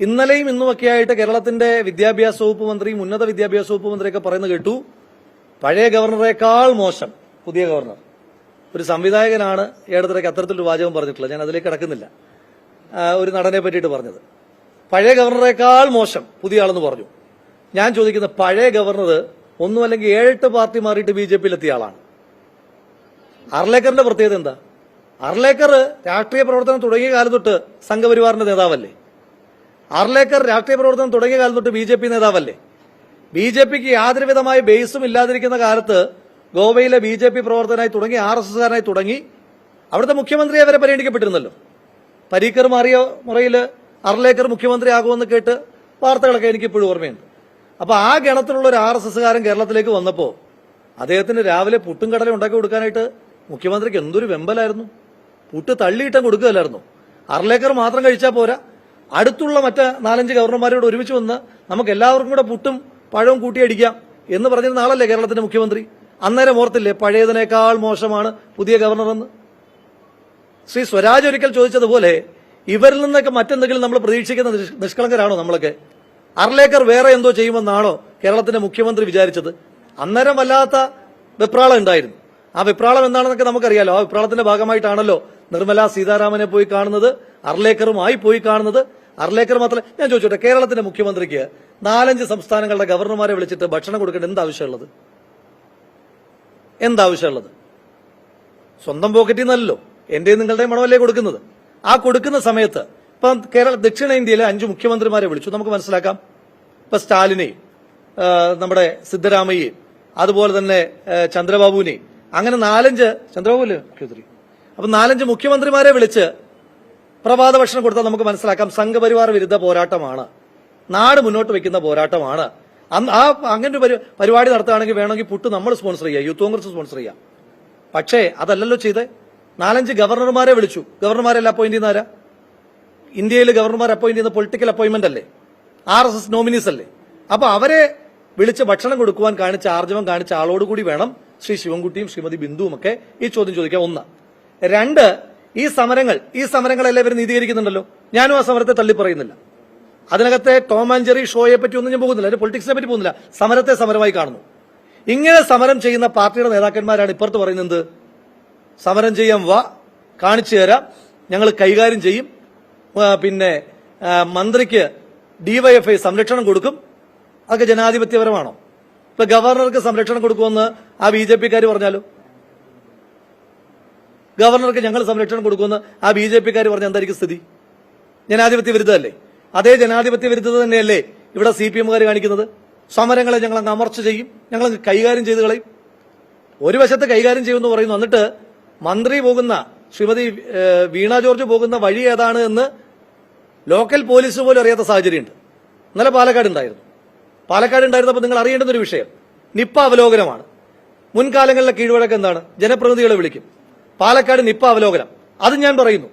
ഇന്നലെയും ഇന്നുമൊക്കെയായിട്ട് കേരളത്തിന്റെ വിദ്യാഭ്യാസ വകുപ്പ് മന്ത്രിയും ഉന്നത വിദ്യാഭ്യാസ വകുപ്പ് മന്ത്രിയൊക്കെ പറയുന്നത് കേട്ടു. പഴയ ഗവർണറേക്കാൾ മോശം പുതിയ ഗവർണർ. ഒരു സംവിധായകനാണ് ഏടത്തിലേക്ക് അത്തരത്തിലൊരു വാചകം പറഞ്ഞിട്ടുള്ളത്. ഞാൻ അതിലേക്ക് കിടക്കുന്നില്ല. ഒരു നടനെ പറ്റിയിട്ട് പറഞ്ഞത്. പഴയ ഗവർണറേക്കാൾ മോശം പുതിയ ആളെന്ന് പറഞ്ഞു. ഞാൻ ചോദിക്കുന്ന പഴയ ഗവർണർ ഒന്നും അല്ലെങ്കിൽ ഏഴെട്ട് പാർട്ടി മാറിയിട്ട് ബി ജെ പിയിലെത്തിയ ആളാണ്. അർലേക്കറിന്റെ പ്രത്യേകത എന്താ? അർലേക്കർ രാഷ്ട്രീയ പ്രവർത്തനം തുടങ്ങിയ കാലം തൊട്ട് സംഘപരിവാറിന്റെ നേതാവല്ലേ? അർലേക്കർ രാഷ്ട്രീയ പ്രവർത്തനം തുടങ്ങിയ കാലം തൊട്ട് ബി ജെ പി നേതാവല്ലേ? ബി ജെ പിക്ക് യാതൊരു വിധമായ ബേസും ഇല്ലാതിരിക്കുന്ന കാലത്ത് ഗോവയിലെ ബി ജെ പി പ്രവർത്തകനായി തുടങ്ങി ആർ എസ് എസ്കാരനായി തുടങ്ങി അവിടുത്തെ മുഖ്യമന്ത്രിയെ വരെ പരിഗണിക്കപ്പെട്ടിരുന്നല്ലോ. പരീക്കർ മാറിയ മുറയിൽ അർലേക്കർ മുഖ്യമന്ത്രിയാകുമെന്ന് കേട്ട് വാർത്തകളൊക്കെ എനിക്ക് ഇപ്പോഴും ഓർമ്മയുണ്ട്. അപ്പൊ ആ ഗണത്തിലുള്ള ഒരു ആർ എസ് എസ്കാരൻ കേരളത്തിലേക്ക് വന്നപ്പോൾ അദ്ദേഹത്തിന് രാവിലെ പുട്ടും കടലും ഉണ്ടാക്കി കൊടുക്കാനായിട്ട് മുഖ്യമന്ത്രിക്ക് എന്തൊരു വെമ്പലായിരുന്നു. പുട്ട് തള്ളിയിട്ടം കൊടുക്കുകയല്ലായിരുന്നു. അർലേക്കർ മാത്രം കഴിച്ചാൽ പോരാ. അടുത്തുള്ള മറ്റ് നാലഞ്ച് ഗവർണർമാരോട് ഒരുമിച്ച് വന്ന് നമുക്ക് എല്ലാവർക്കും കൂടെ പുട്ടും പഴവും കൂട്ടിയടിക്കാം എന്ന് പറഞ്ഞിരുന്ന നാളല്ലേ കേരളത്തിന്റെ മുഖ്യമന്ത്രി? അന്നേരം ഓർത്തില്ലേ പഴയതിനേക്കാൾ മോശമാണ് പുതിയ ഗവർണറെന്ന്? ശ്രീ സ്വരാജ് ഒരിക്കൽ ചോദിച്ചതുപോലെ ഇവരിൽ നിന്നൊക്കെ മറ്റെന്തെങ്കിലും നമ്മൾ പ്രതീക്ഷിക്കുന്ന നിഷ്കളങ്കരാണോ നമ്മളൊക്കെ? അർലേക്കർ വേറെ എന്തോ ചെയ്യുമെന്നാണോ കേരളത്തിന്റെ മുഖ്യമന്ത്രി വിചാരിച്ചത്? അന്നേരം വല്ലാത്ത വെപ്രാളം ഉണ്ടായിരുന്നു. ആ വിപ്രാളം എന്താണെന്നൊക്കെ നമുക്കറിയാലോ. ആ വിപ്രാളത്തിന്റെ ഭാഗമായിട്ടാണല്ലോ നിർമ്മല സീതാരാമനെ പോയി കാണുന്നത് അർലേക്കറുമായി പോയി കാണുന്നത്. അർലേക്കർ മാത്രമല്ല ഞാൻ ചോദിച്ചോട്ടെ കേരളത്തിന്റെ മുഖ്യമന്ത്രിക്ക് നാലഞ്ച് സംസ്ഥാനങ്ങളുടെ ഗവർണർമാരെ വിളിച്ചിട്ട് ഭക്ഷണം കൊടുക്കേണ്ട എന്താവശ്യമുള്ളത്? എന്താവശ്യമുള്ളത്? സ്വന്തം പോക്കറ്റിൽ നിന്നല്ലോ എന്റെയും നിങ്ങളുടെയും മണമല്ലേ കൊടുക്കുന്നത്. ആ കൊടുക്കുന്ന സമയത്ത് ഇപ്പം കേരള ദക്ഷിണേന്ത്യയിലെ അഞ്ച് മുഖ്യമന്ത്രിമാരെ വിളിച്ചു. നമുക്ക് മനസ്സിലാക്കാം. ഇപ്പൊ സ്റ്റാലിനെയും നമ്മുടെ സിദ്ധരാമയ്യയും അതുപോലെ തന്നെ ചന്ദ്രബാബുവിനെയും. അങ്ങനെ നാലഞ്ച് ചന്ദ്രബാബു അല്ലേ മുഖ്യമന്ത്രി അപ്പൊ നാലഞ്ച് മുഖ്യമന്ത്രിമാരെ വിളിച്ച് പ്രഭാത ഭക്ഷണം കൊടുത്താൽ നമുക്ക് മനസ്സിലാക്കാം സംഘപരിവാർ വിരുദ്ധ പോരാട്ടമാണ്. നാട് മുന്നോട്ട് വെക്കുന്ന പോരാട്ടമാണ്. ആ അങ്ങനെ ഒരു പരിപാടി നടത്തുകയാണെങ്കിൽ വേണമെങ്കിൽ പുട്ട് നമ്മൾ സ്പോൺസർ ചെയ്യാം യൂത്ത് കോൺഗ്രസ് സ്പോൺസർ ചെയ്യാം പക്ഷേ അതല്ലല്ലോ ചെയ്തേ. നാലഞ്ച് ഗവർണർമാരെ വിളിച്ചു. ഗവർണർമാരെല്ലാം അപ്പോയിന്റ് ചെയ്യുന്ന ആരാ? ഇന്ത്യയിൽ ഗവർണർമാർ അപ്പോയിന്റ് ചെയ്യുന്ന പൊളിറ്റിക്കൽ അപ്പോയിന്റ്മെന്റ് അല്ലേ? ആർ എസ് എസ് നോമിനീസ് അല്ലേ? അപ്പൊ അവരെ വിളിച്ച് ഭക്ഷണം കൊടുക്കുവാൻ കാണിച്ച ആർജവം കാണിച്ച ആളോടുകൂടി വേണം ശ്രീ ശിവൻകുട്ടിയും ശ്രീമതി ബിന്ദുവും ഒക്കെ ഈ ചോദ്യം ചോദിക്കാം ഒന്ന്. രണ്ട് ഈ സമരങ്ങൾ ഈ സമരങ്ങളെല്ലാം ഇവർ നീതീകരിക്കുന്നുണ്ടല്ലോ. ഞാനും ആ സമരത്തെ തള്ളിപ്പറയുന്നില്ല. അതിനകത്തെ ടോം ആൻഡ് ജെറി ഷോയെ പറ്റി ഒന്നും ഞാൻ പോകുന്നില്ല. അതിന്റെ പൊളിറ്റിക്സിനെ പറ്റി പോകുന്നില്ല. സമരത്തെ സമരമായി കാണുന്നു. ഇങ്ങനെ സമരം ചെയ്യുന്ന പാർട്ടിയുടെ നേതാക്കന്മാരാണ് ഇപ്പുറത്ത് പറയുന്നത്. സമരം ചെയ്യാൻ വാ കാണിച്ചു തരാം ഞങ്ങൾ കൈകാര്യം ചെയ്യും. പിന്നെ മന്ത്രിക്ക് ഡിവൈഎഫ്ഐ സംരക്ഷണം കൊടുക്കും. അതൊക്കെ ജനാധിപത്യപരമാണോ? ഇപ്പൊ ഗവർണർക്ക് സംരക്ഷണം കൊടുക്കുമെന്ന് ആ ബി ജെ പിക്കാർ പറഞ്ഞാലോ? ഗവർണർക്ക് ഞങ്ങൾ സംരക്ഷണം കൊടുക്കുമെന്ന് ആ ബി ജെ പിക്കാർ പറഞ്ഞ എന്തായിരിക്കും സ്ഥിതി? ജനാധിപത്യ വിരുദ്ധമല്ലേ അതേ ജനാധിപത്യ വിരുദ്ധത തന്നെയല്ലേ ഇവിടെ സി പി എമ്മുകാർ കാണിക്കുന്നത്? സമരങ്ങളെ ഞങ്ങൾ അങ്ങ് അമർച്ച ചെയ്യും ഞങ്ങൾ കൈകാര്യം ചെയ്ത് കളയും. ഒരു വശത്ത് കൈകാര്യം ചെയ്യുമെന്ന് പറയുന്നു എന്നിട്ട് മന്ത്രി പോകുന്ന ശ്രീമതി വീണ ജോർജ് പോകുന്ന വഴി ഏതാണ് എന്ന് ലോക്കൽ പോലീസ് പോലും അറിയാത്ത സാഹചര്യമുണ്ട്. ഇന്നലെ പാലക്കാട് ഉണ്ടായിരുന്നു പാലക്കാട് ഉണ്ടായിരുന്നപ്പോൾ നിങ്ങൾ അറിയേണ്ടുന്ന ഒരു വിഷയം. നിപ്പ അവലോകനമാണ്. മുൻകാലങ്ങളിലെ കീഴ്വഴക്കം എന്താണ്? ജനപ്രതിനിധികളെ വിളിക്കും. പാലക്കാട് നിപ്പ അവലോകനം. അത് ഞാൻ പറയുന്നു.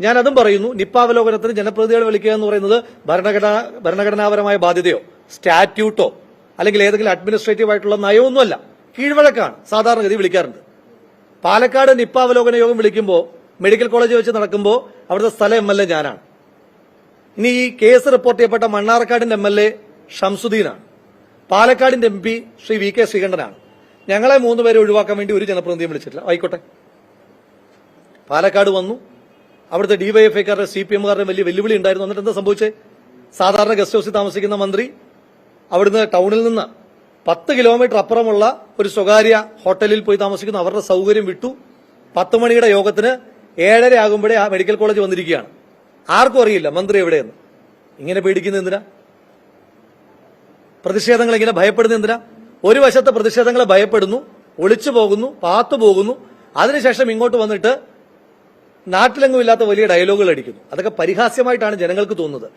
ഞാൻ അതും പറയുന്നു. നിപ്പ അവലോകനത്തിന് ജനപ്രതിനിധികളെ വിളിക്കുക എന്ന് പറയുന്നത് ഭരണഘടന ഭരണഘടനാപരമായ ബാധ്യതയോ സ്റ്റാറ്റ്യൂട്ടോ അല്ലെങ്കിൽ ഏതെങ്കിലും അഡ്മിനിസ്ട്രേറ്റീവ് ആയിട്ടുള്ള നയമൊന്നുമല്ല. കീഴ്വഴക്കാണ് സാധാരണഗതി വിളിക്കാറുണ്ട്. പാലക്കാട് നിപ്പ അവലോകന യോഗം വിളിക്കുമ്പോൾ മെഡിക്കൽ കോളേജ് വെച്ച് നടക്കുമ്പോൾ അവിടുത്തെ സ്ഥലം എം എൽ എ ഞാനാണ്. ഇനി ഈ കേസ് റിപ്പോർട്ട് ചെയ്യപ്പെട്ട മണ്ണാർക്കാടിന്റെ എം എൽ എ ഷംസുദ്ദീനാണ്. പാലക്കാടിന്റെ M P Shri V K ശ്രീകണ്ഠനാണ്. ഞങ്ങളെ മൂന്നുപേരെ ഒഴിവാക്കാൻ വേണ്ടി ഒരു ജനപ്രതിനിധിയും വിളിച്ചിട്ടില്ല. ആയിക്കോട്ടെ. പാലക്കാട് വന്നു. അവിടുത്തെ ഡിവൈഎഫ്ഐക്കാരുടെ സി പി എമ്മുകാരുടെ വലിയ വെല്ലുവിളി ഉണ്ടായിരുന്നു. എന്നിട്ട് എന്താ സംഭവിച്ചേ? സാധാരണ ഗസ്റ്റ് ഹൌസിൽ താമസിക്കുന്ന മന്ത്രി അവിടുന്ന് ടൗണിൽ നിന്ന് പത്ത് കിലോമീറ്റർ അപ്പുറമുള്ള ഒരു സ്വകാര്യ ഹോട്ടലിൽ പോയി താമസിക്കുന്ന. അവരുടെ സൗകര്യം വിട്ടു. പത്ത് മണിയുടെ യോഗത്തിന് ഏഴര ആകുമ്പോഴേ ആ മെഡിക്കൽ കോളേജ് വന്നിരിക്കുകയാണ്. ആർക്കും അറിയില്ല മന്ത്രി എവിടെയെന്ന്. ഇങ്ങനെ പേടിക്കുന്ന എന്തിനാ? പ്രതിഷേധങ്ങൾ ഇങ്ങനെ ഭയപ്പെടുന്ന എന്തിനാ? ഒരു വശത്ത് പ്രതിഷേധങ്ങളെ ഭയപ്പെടുന്നു ഒളിച്ചു പോകുന്നു പാത്തു പോകുന്നു. അതിനുശേഷം ഇങ്ങോട്ട് വന്നിട്ട് നാട്ടിലെങ്ങും ഇല്ലാത്ത വലിയ ഡയലോഗുകൾ അടിക്കുന്നു. അതൊക്കെ പരിഹാസ്യമായിട്ടാണ് ജനങ്ങൾക്ക് തോന്നുന്നത്.